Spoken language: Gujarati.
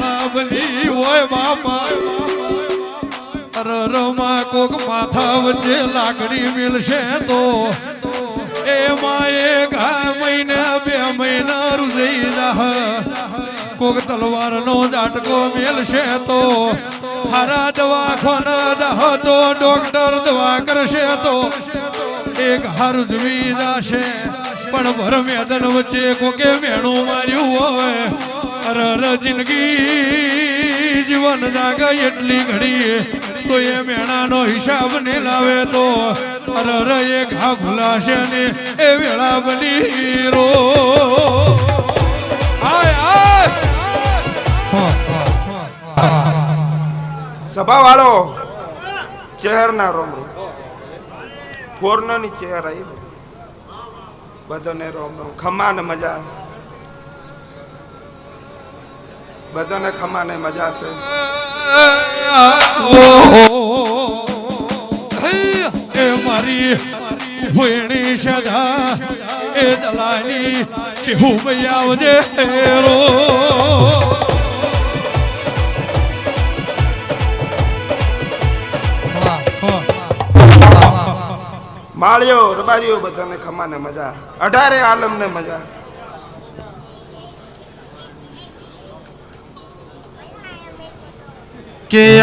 રાવલી હોય મામા રરમાં કોક માથા વચ્ચે લાકડી મિલશે તો એમાં એક મહિના બે મહિના રૂજાઈ રાહ કોક તલવારનો ઝાટકો મેલશે તો હારા દવાખાના દહ તો ડોક્ટર દવા કરશે તો એક હારું જવી જશે પણ ભર મેદન વચ્ચે કોકે મેણું માર્યું હોય. અર અર જિંદગી જીવન જાગે એટલી ઘડી તો એ મેણાનો હિસાબ ને લાવે તો અર અર એ ઘા ભૂલાશે ને એ વેળા બની રો સભા વાળો ચહેરના રોમ રોમ ફોરનોની ચહેર આવી. બધાને રોમ રોમ ખમાને મજા. બધાને ખમાને મજા છે. એ મારી વેણી સગા, એ દલાની ચેહુ ભાઈ આવજે રો માળીઓ રબારીઓ બધાને ખમાને મજા. અઢારે આલમ ને મજા. કે